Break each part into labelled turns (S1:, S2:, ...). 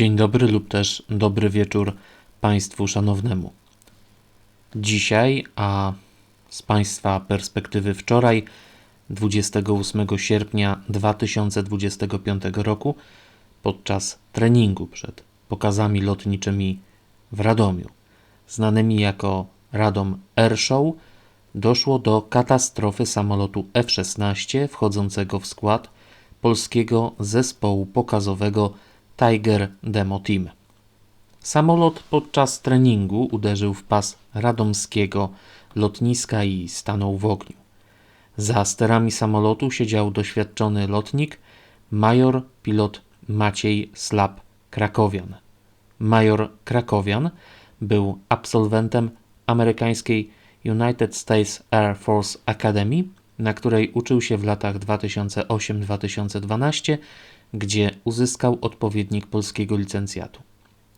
S1: Dzień dobry lub też dobry wieczór Państwu szanownemu. Dzisiaj, a z Państwa perspektywy wczoraj, 28 sierpnia 2025 roku, podczas treningu przed pokazami lotniczymi w Radomiu, znanymi jako Radom Airshow, doszło do katastrofy samolotu F-16 wchodzącego w skład polskiego zespołu pokazowego Tiger Demo Team. Samolot podczas treningu uderzył w pas radomskiego lotniska i stanął w ogniu. Za sterami samolotu siedział doświadczony lotnik, major pilot Maciej Slap Krakowian. Major Krakowian był absolwentem amerykańskiej United States Air Force Academy, na której uczył się w latach 2008-2012, gdzie uzyskał odpowiednik polskiego licencjatu.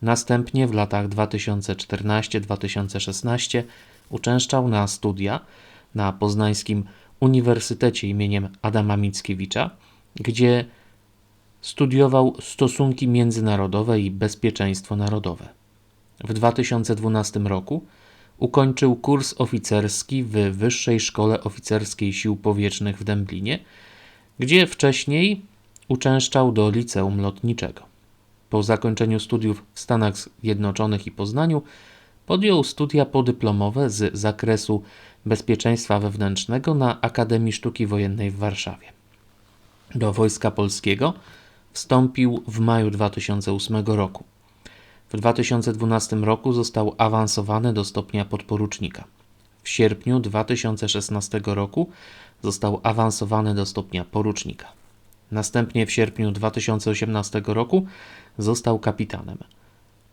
S1: Następnie w latach 2014-2016 uczęszczał na studia na poznańskim Uniwersytecie imieniem Adama Mickiewicza, gdzie studiował stosunki międzynarodowe i bezpieczeństwo narodowe. W 2012 roku ukończył kurs oficerski w Wyższej Szkole Oficerskiej Sił Powietrznych w Dęblinie, gdzie wcześniej uczęszczał do liceum lotniczego. Po zakończeniu studiów w Stanach Zjednoczonych i Poznaniu podjął studia podyplomowe z zakresu bezpieczeństwa wewnętrznego na Akademii Sztuki Wojennej w Warszawie. Do Wojska Polskiego wstąpił w maju 2008 roku. W 2012 roku został awansowany do stopnia podporucznika. W sierpniu 2016 roku został awansowany do stopnia porucznika. Następnie w sierpniu 2018 roku został kapitanem.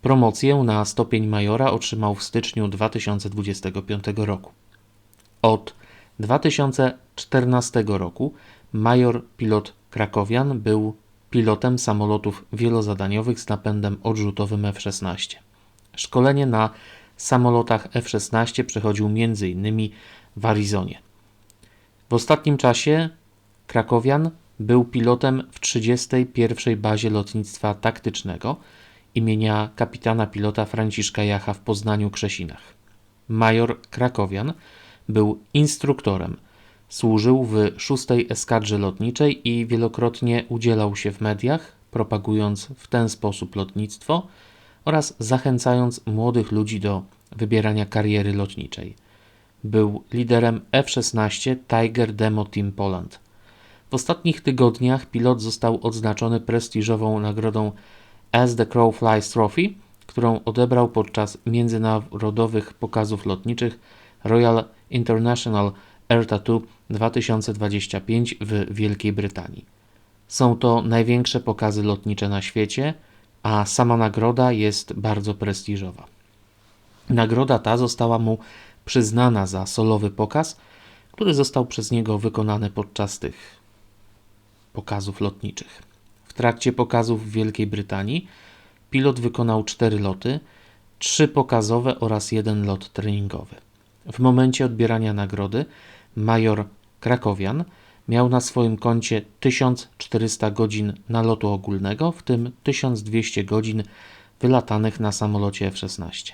S1: Promocję na stopień majora otrzymał w styczniu 2025 roku. Od 2014 roku major pilot Krakowian był pilotem samolotów wielozadaniowych z napędem odrzutowym F-16. Szkolenie na samolotach F-16 przechodził m.in. w Arizonie. W ostatnim czasie Krakowian był pilotem w 31. bazie lotnictwa taktycznego imienia kapitana pilota Franciszka Jacha w Poznaniu-Krzesinach. Major Krakowian był instruktorem. Służył w 6. Eskadrze Lotniczej i wielokrotnie udzielał się w mediach, propagując w ten sposób lotnictwo oraz zachęcając młodych ludzi do wybierania kariery lotniczej. Był liderem F-16 Tiger Demo Team Poland – w ostatnich tygodniach pilot został odznaczony prestiżową nagrodą As the Crow Flies Trophy, którą odebrał podczas międzynarodowych pokazów lotniczych Royal International Air Tattoo 2025 w Wielkiej Brytanii. Są to największe pokazy lotnicze na świecie, a sama nagroda jest bardzo prestiżowa. Nagroda ta została mu przyznana za solowy pokaz, który został przez niego wykonany podczas tych pokazów lotniczych. W trakcie pokazów w Wielkiej Brytanii pilot wykonał cztery loty, trzy pokazowe oraz jeden lot treningowy. W momencie odbierania nagrody major Krakowian miał na swoim koncie 1400 godzin nalotu ogólnego, w tym 1200 godzin wylatanych na samolocie F-16.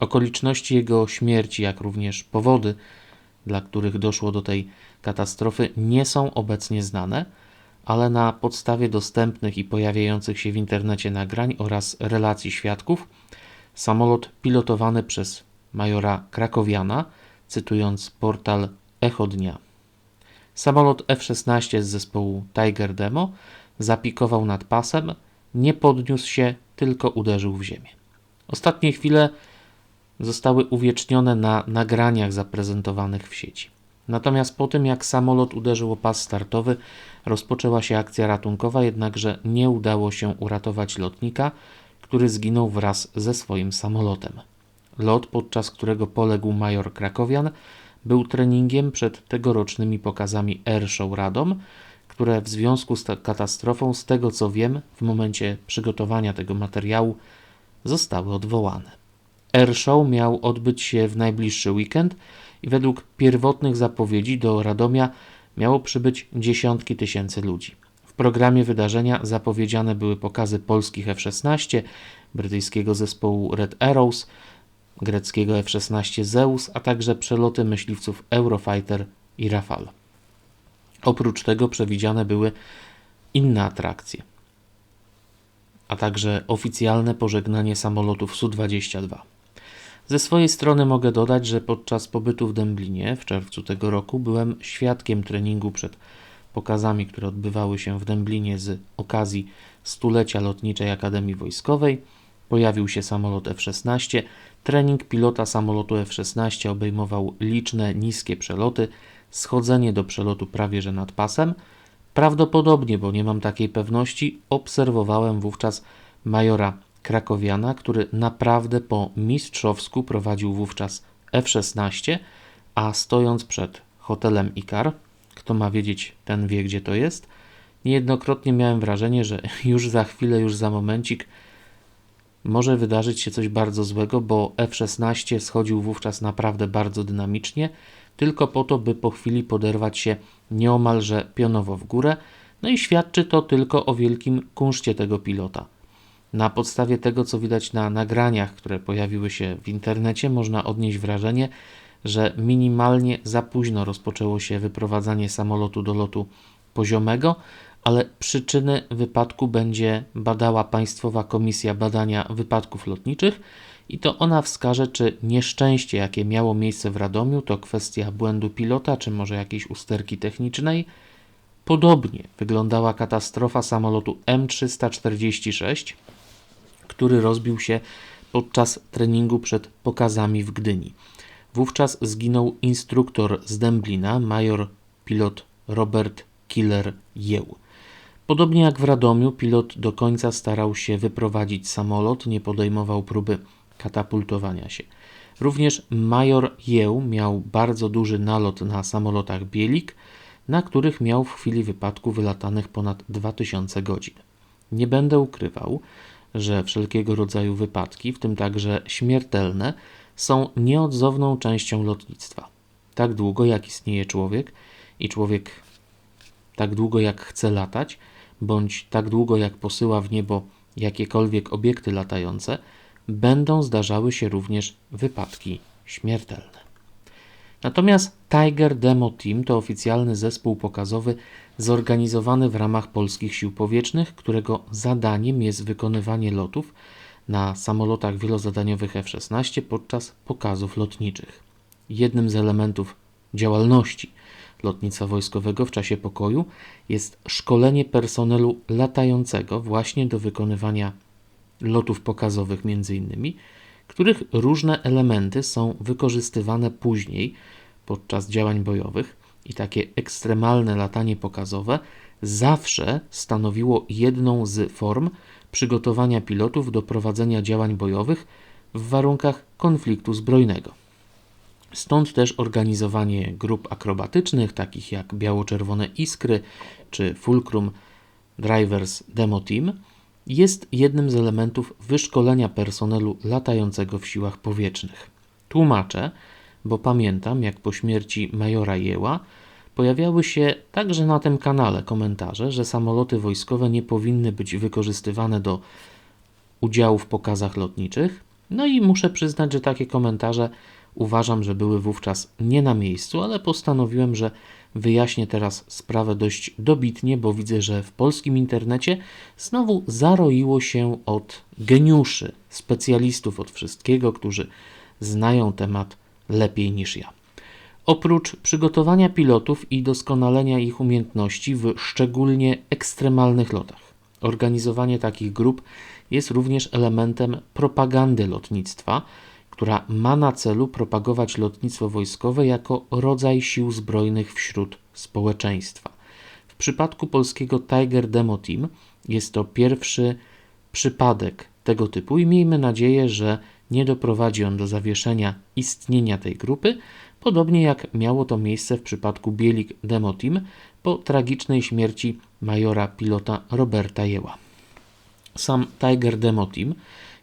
S1: Okoliczności jego śmierci, jak również powody, dla których doszło do tej katastrofy, nie są obecnie znane ale na podstawie dostępnych i pojawiających się w internecie nagrań oraz relacji świadków, samolot pilotowany przez majora Krakowiana, cytując portal Echo Dnia. Samolot F-16 z zespołu Tiger Demo zapikował nad pasem, nie podniósł się, tylko uderzył w ziemię. Ostatnie chwile zostały uwiecznione na nagraniach zaprezentowanych w sieci. Natomiast po tym, jak samolot uderzył o pas startowy, rozpoczęła się akcja ratunkowa, jednakże nie udało się uratować lotnika, który zginął wraz ze swoim samolotem. Lot, podczas którego poległ major Krakowian, był treningiem przed tegorocznymi pokazami Airshow Radom, które w związku z katastrofą, z tego co wiem, w momencie przygotowania tego materiału zostały odwołane. Airshow miał odbyć się w najbliższy weekend i według pierwotnych zapowiedzi do Radomia miało przybyć dziesiątki tysięcy ludzi. W programie wydarzenia zapowiedziane były pokazy polskich F-16, brytyjskiego zespołu Red Arrows, greckiego F-16 Zeus, a także przeloty myśliwców Eurofighter i Rafale. Oprócz tego przewidziane były inne atrakcje, a także oficjalne pożegnanie samolotów Su-22. Ze swojej strony mogę dodać, że podczas pobytu w Dęblinie w czerwcu tego roku byłem świadkiem treningu przed pokazami, które odbywały się w Dęblinie z okazji stulecia Lotniczej Akademii Wojskowej. Pojawił się samolot F-16. Trening pilota samolotu F-16 obejmował liczne niskie przeloty, schodzenie do przelotu prawie że nad pasem. Prawdopodobnie, bo nie mam takiej pewności, obserwowałem wówczas majora krakowiana, który naprawdę po mistrzowsku prowadził wówczas F-16, a stojąc przed hotelem Ikar, kto ma wiedzieć, ten wie, gdzie to jest, niejednokrotnie miałem wrażenie, że już za chwilę, już za momencik może wydarzyć się coś bardzo złego, bo F-16 schodził wówczas naprawdę bardzo dynamicznie, tylko po to, by po chwili poderwać się nieomalże pionowo w górę, no i świadczy to tylko o wielkim kunszcie tego pilota. Na podstawie tego, co widać na nagraniach, które pojawiły się w internecie, można odnieść wrażenie, że minimalnie za późno rozpoczęło się wyprowadzanie samolotu do lotu poziomego, ale przyczyny wypadku będzie badała Państwowa Komisja Badania Wypadków Lotniczych i to ona wskaże, czy nieszczęście, jakie miało miejsce w Radomiu, to kwestia błędu pilota, czy może jakiejś usterki technicznej. Podobnie wyglądała katastrofa samolotu M346, który rozbił się podczas treningu przed pokazami w Gdyni. Wówczas zginął instruktor z Dęblina, major pilot Robert Killer Jeł. Podobnie jak w Radomiu, pilot do końca starał się wyprowadzić samolot, nie podejmował próby katapultowania się. Również major Jeł miał bardzo duży nalot na samolotach Bielik, na których miał w chwili wypadku wylatanych ponad 2000 godzin. Nie będę ukrywał, że wszelkiego rodzaju wypadki, w tym także śmiertelne, są nieodzowną częścią lotnictwa. Tak długo jak istnieje człowiek i człowiek tak długo jak chce latać, bądź tak długo jak posyła w niebo jakiekolwiek obiekty latające, będą zdarzały się również wypadki śmiertelne. Natomiast Tiger Demo Team to oficjalny zespół pokazowy zorganizowany w ramach polskich sił powietrznych, którego zadaniem jest wykonywanie lotów na samolotach wielozadaniowych F-16 podczas pokazów lotniczych. Jednym z elementów działalności lotnictwa wojskowego w czasie pokoju jest szkolenie personelu latającego właśnie do wykonywania lotów pokazowych między innymi, których różne elementy są wykorzystywane później podczas działań bojowych i takie ekstremalne latanie pokazowe zawsze stanowiło jedną z form przygotowania pilotów do prowadzenia działań bojowych w warunkach konfliktu zbrojnego. Stąd też organizowanie grup akrobatycznych, takich jak Biało-Czerwone Iskry czy Fulcrum Drivers Demo Team, jest jednym z elementów wyszkolenia personelu latającego w siłach powietrznych. Tłumaczę, bo pamiętam, jak po śmierci majora Jeła pojawiały się także na tym kanale komentarze, że samoloty wojskowe nie powinny być wykorzystywane do udziału w pokazach lotniczych. No i muszę przyznać, że takie komentarze uważam, że były wówczas nie na miejscu, ale postanowiłem, że wyjaśnię teraz sprawę dość dobitnie, bo widzę, że w polskim internecie znowu zaroiło się od geniuszy, specjalistów od wszystkiego, którzy znają temat lepiej niż ja. Oprócz przygotowania pilotów i doskonalenia ich umiejętności w szczególnie ekstremalnych lotach, organizowanie takich grup jest również elementem propagandy lotnictwa, która ma na celu propagować lotnictwo wojskowe jako rodzaj sił zbrojnych wśród społeczeństwa. W przypadku polskiego Tiger Demo Team jest to pierwszy przypadek tego typu i miejmy nadzieję, że nie doprowadzi on do zawieszenia istnienia tej grupy, podobnie jak miało to miejsce w przypadku Bielik Demo Team po tragicznej śmierci majora pilota Roberta Jeła. Sam Tiger Demo Team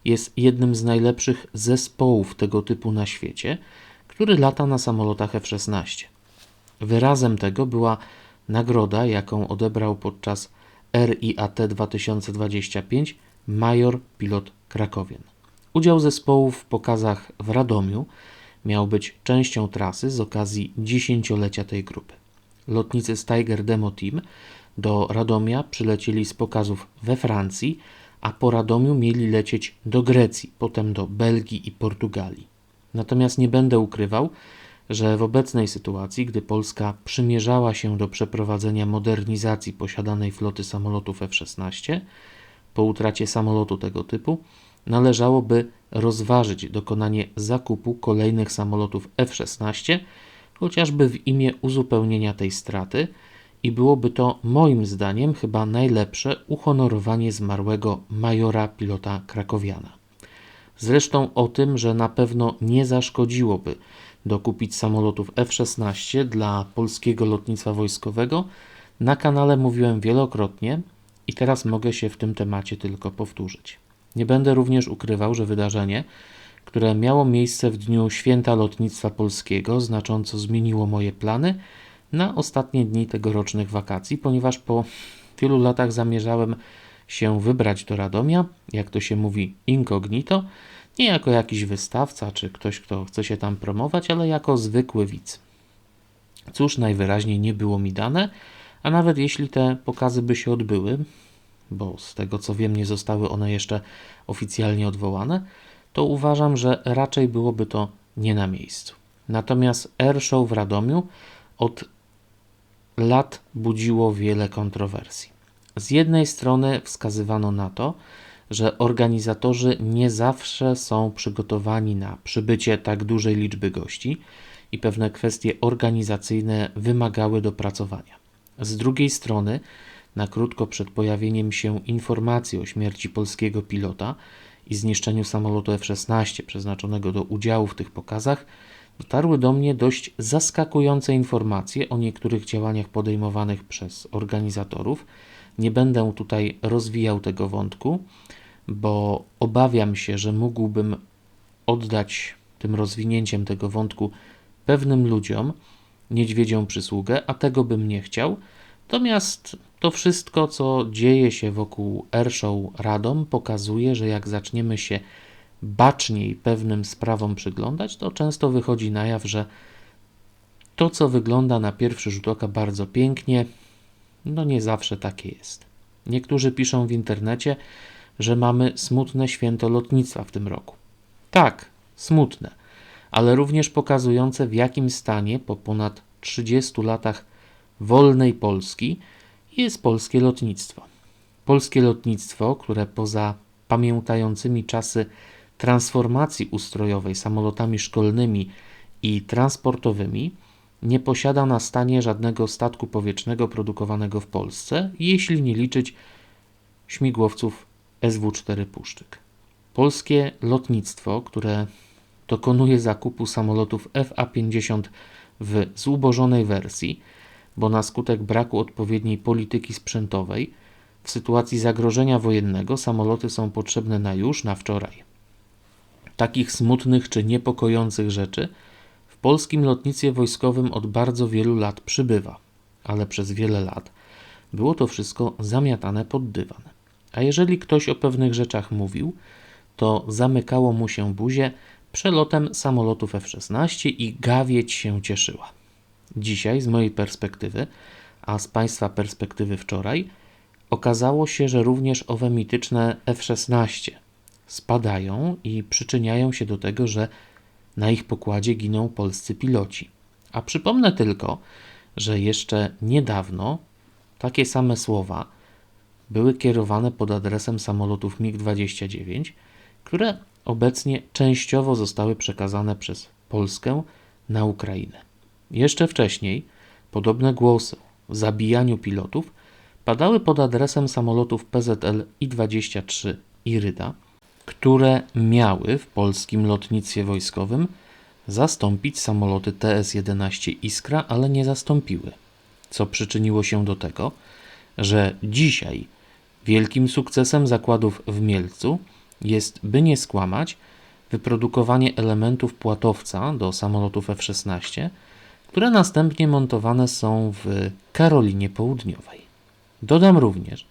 S1: jest jednym z najlepszych zespołów tego typu na świecie, który lata na samolotach F-16. Wyrazem tego była nagroda, jaką odebrał podczas RIAT 2025 major pilot Krakowian. Udział zespołu w pokazach w Radomiu miał być częścią trasy z okazji dziesięciolecia tej grupy. Lotnicy z Tiger Demo Team do Radomia przylecieli z pokazów we Francji, a po Radomiu mieli lecieć do Grecji, potem do Belgii i Portugalii. Natomiast nie będę ukrywał, że w obecnej sytuacji, gdy Polska przymierzała się do przeprowadzenia modernizacji posiadanej floty samolotów F-16, po utracie samolotu tego typu, należałoby rozważyć dokonanie zakupu kolejnych samolotów F-16, chociażby w imię uzupełnienia tej straty, i byłoby to moim zdaniem chyba najlepsze uhonorowanie zmarłego majora pilota krakowiana. Zresztą o tym, że na pewno nie zaszkodziłoby dokupić samolotów F-16 dla polskiego lotnictwa wojskowego, na kanale mówiłem wielokrotnie i teraz mogę się w tym temacie tylko powtórzyć. Nie będę również ukrywał, że wydarzenie, które miało miejsce w dniu Święta Lotnictwa Polskiego, znacząco zmieniło moje plany na ostatnie dni tegorocznych wakacji, ponieważ po wielu latach zamierzałem się wybrać do Radomia, jak to się mówi, incognito, nie jako jakiś wystawca czy ktoś, kto chce się tam promować, ale jako zwykły widz. Cóż, najwyraźniej nie było mi dane, a nawet jeśli te pokazy by się odbyły, bo z tego co wiem, nie zostały one jeszcze oficjalnie odwołane, to uważam, że raczej byłoby to nie na miejscu. Natomiast Airshow w Radomiu od lat budziło wiele kontrowersji. Z jednej strony wskazywano na to, że organizatorzy nie zawsze są przygotowani na przybycie tak dużej liczby gości i pewne kwestie organizacyjne wymagały dopracowania. Z drugiej strony, na krótko przed pojawieniem się informacji o śmierci polskiego pilota i zniszczeniu samolotu F-16 przeznaczonego do udziału w tych pokazach, dotarły do mnie dość zaskakujące informacje o niektórych działaniach podejmowanych przez organizatorów. Nie będę tutaj rozwijał tego wątku, bo obawiam się, że mógłbym oddać tym rozwinięciem tego wątku pewnym ludziom, niedźwiedzią przysługę, a tego bym nie chciał. Natomiast to wszystko, co dzieje się wokół Airshow Radom, pokazuje, że jak zaczniemy się baczniej pewnym sprawom przyglądać, to często wychodzi na jaw, że to, co wygląda na pierwszy rzut oka bardzo pięknie, no nie zawsze takie jest. Niektórzy piszą w internecie, że mamy smutne święto lotnictwa w tym roku. Tak, smutne, ale również pokazujące w jakim stanie po ponad 30 latach wolnej Polski jest polskie lotnictwo. Polskie lotnictwo, które poza pamiętającymi czasy transformacji ustrojowej samolotami szkolnymi i transportowymi, nie posiada na stanie żadnego statku powietrznego produkowanego w Polsce, jeśli nie liczyć śmigłowców SW-4 Puszczyk. Polskie lotnictwo, które dokonuje zakupu samolotów FA-50 w zubożonej wersji, bo na skutek braku odpowiedniej polityki sprzętowej w sytuacji zagrożenia wojennego samoloty są potrzebne na już, na wczoraj. Takich smutnych czy niepokojących rzeczy w polskim lotnictwie wojskowym od bardzo wielu lat przybywa, ale przez wiele lat było to wszystko zamiatane pod dywan. A jeżeli ktoś o pewnych rzeczach mówił, to zamykało mu się buzię przelotem samolotów F-16 i gawieć się cieszyła. Dzisiaj, z mojej perspektywy, a z Państwa perspektywy wczoraj, okazało się, że również owe mityczne F-16 spadają i przyczyniają się do tego, że na ich pokładzie giną polscy piloci. A przypomnę tylko, że jeszcze niedawno takie same słowa były kierowane pod adresem samolotów MiG-29, które obecnie częściowo zostały przekazane przez Polskę na Ukrainę. Jeszcze wcześniej podobne głosy o zabijaniu pilotów padały pod adresem samolotów PZL I-23 Iryda, które miały w polskim lotnictwie wojskowym zastąpić samoloty TS-11 Iskra, ale nie zastąpiły, co przyczyniło się do tego, że dzisiaj wielkim sukcesem zakładów w Mielcu jest, by nie skłamać, wyprodukowanie elementów płatowca do samolotów F-16, które następnie montowane są w Karolinie Południowej. Dodam również,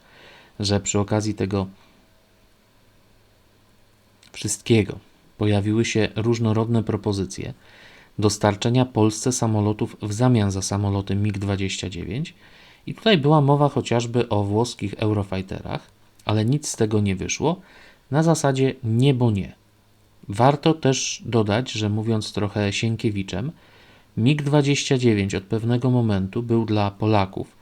S1: że przy okazji tego wszystkiego pojawiły się różnorodne propozycje dostarczenia Polsce samolotów w zamian za samoloty MiG-29 i tutaj była mowa chociażby o włoskich Eurofighterach, ale nic z tego nie wyszło na zasadzie nie bo nie. Warto też dodać, że mówiąc trochę Sienkiewiczem, MiG-29 od pewnego momentu był dla Polaków,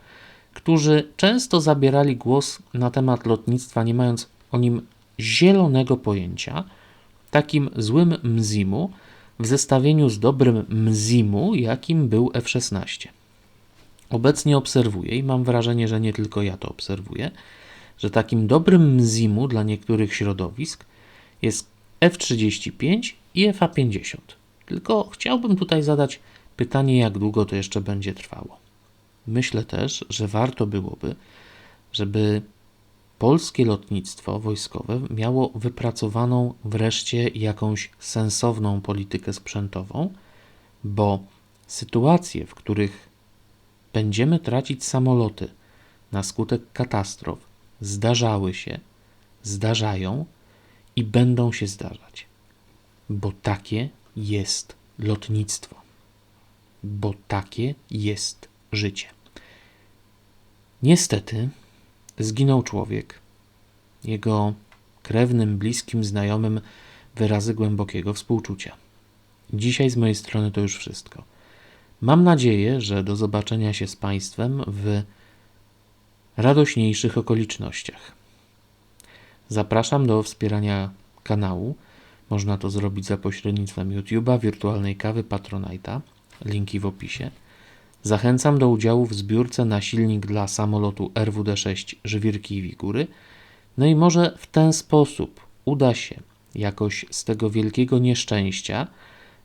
S1: którzy często zabierali głos na temat lotnictwa, nie mając o nim zielonego pojęcia, takim złym Mzimu w zestawieniu z dobrym Mzimu, jakim był F-16. Obecnie obserwuję i mam wrażenie, że nie tylko ja to obserwuję, że takim dobrym Mzimu dla niektórych środowisk jest F-35 i F-50. Tylko chciałbym tutaj zadać pytanie, jak długo to jeszcze będzie trwało. Myślę też, że warto byłoby, żeby polskie lotnictwo wojskowe miało wypracowaną wreszcie jakąś sensowną politykę sprzętową, bo sytuacje, w których będziemy tracić samoloty na skutek katastrof, zdarzały się, zdarzają i będą się zdarzać, bo takie jest lotnictwo, bo takie jest życie. Niestety zginął człowiek. Jego krewnym, bliskim, znajomym wyrazy głębokiego współczucia. Dzisiaj z mojej strony to już wszystko. Mam nadzieję, że do zobaczenia się z Państwem w radośniejszych okolicznościach. Zapraszam do wspierania kanału. Można to zrobić za pośrednictwem YouTube'a, wirtualnej kawy Patronite'a. Linki w opisie. Zachęcam do udziału w zbiórce na silnik dla samolotu RWD-6 Żwirki i Wigury. No i może w ten sposób uda się jakoś z tego wielkiego nieszczęścia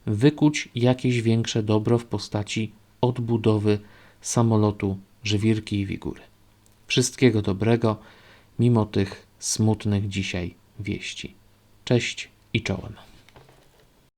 S1: wykuć jakieś większe dobro w postaci odbudowy samolotu Żwirki i Wigury. Wszystkiego dobrego, mimo tych smutnych dzisiaj wieści. Cześć i czołem.